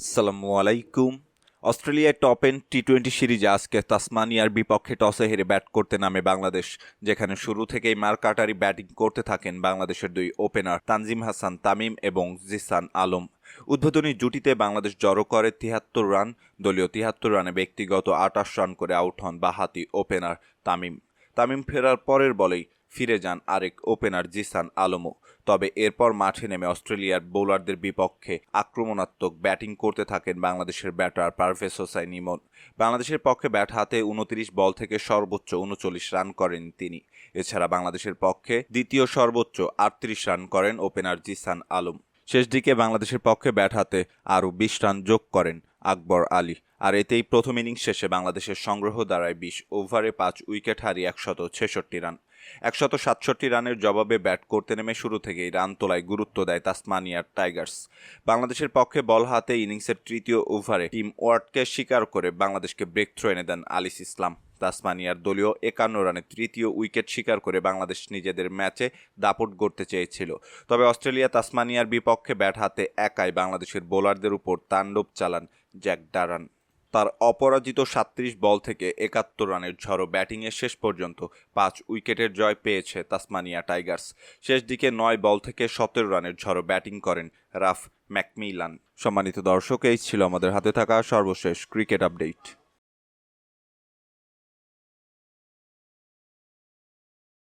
আসসালামু আলাইকুম। অস্ট্রেলিয়ার টপ এন্ড টি টোয়েন্টি সিরিজে আজকে তাসমানিয়ার বিপক্ষে টসে হেরে ব্যাট করতে নামে বাংলাদেশ, যেখানে শুরু থেকেই মারকাটারি ব্যাটিং করতে থাকেন বাংলাদেশের দুই ওপেনার তানজিম হাসান তামিম এবং জিসান আলম। উদ্বোধনী জুটিতে বাংলাদেশ জড়ো করে তিয়াত্তর রান, দলীয় তিয়াত্তর রানে ব্যক্তিগত আটাশ রান করে আউট হন বাহাতি ওপেনার তামিম। তামিম ফেরার পরের বলেই ফিরে যান আরেক ওপেনার জিসান আলমও তবে এরপর মাঠে নেমে অস্ট্রেলিয়ার বোলারদের বিপক্ষে আক্রমণাত্মক ব্যাটিং করতে থাকেন বাংলাদেশের ব্যাটার পারভেজ হোসাইন ইমন বাংলাদেশের পক্ষে ব্যাট হাতে উনত্রিশ বল থেকে সর্বোচ্চ উনচল্লিশ রান করেন তিনি। এছাড়া বাংলাদেশের পক্ষে দ্বিতীয় সর্বোচ্চ আটত্রিশ রান করেন ওপেনার জিসান আলম। শেষ দিকে বাংলাদেশের পক্ষে ব্যাট হাতে আরও বিশ রান যোগ করেন আকবর আলী। আর এতেই প্রথম ইনিংস শেষে বাংলাদেশের সংগ্রহ দাঁড়ায় বিশ ওভারে পাঁচ উইকেট হারিয়ে একশত ছেষট্টি রান। একশত সাতষট্টি রানের জবাবে ব্যাট করতে নেমে শুরু থেকেই রান তোলায় গুরুত্ব দেয় তাসমানিয়ার টাইগার্স। বাংলাদেশের পক্ষে বল হাতে ইনিংসের তৃতীয় ওভারে টিম ওয়ার্ডকে স্বীকার করে বাংলাদেশকে ব্রেক থ্রো এনে দেন আলিস ইসলাম। তাসমানিয়ার দলীয় একান্ন রানে তৃতীয় উইকেট শিকার করে বাংলাদেশ নিজেদের ম্যাচে দাপট গড়তে চেয়েছিল। তবে অস্ট্রেলিয়া তাসমানিয়ার বিপক্ষে ব্যাট হাতে একাই বাংলাদেশের বোলারদের উপর তাণ্ডব চালান জ্যাক ডারান। তার অপরাজিত সাত্রিশ বল থেকে একাত্তর রানের ঝড়ো ব্যাটিংয়ের শেষ পর্যন্ত পাঁচ উইকেটের জয় পেয়েছে তাসমানিয়া টাইগার্স। শেষ দিকে নয় বল থেকে সতেরো রানের ঝড়ো ব্যাটিং করেন রাফ ম্যাকমিলান। সম্মানিত দর্শক, এই ছিল আমাদের হাতে থাকা সর্বশেষ ক্রিকেট আপডেট।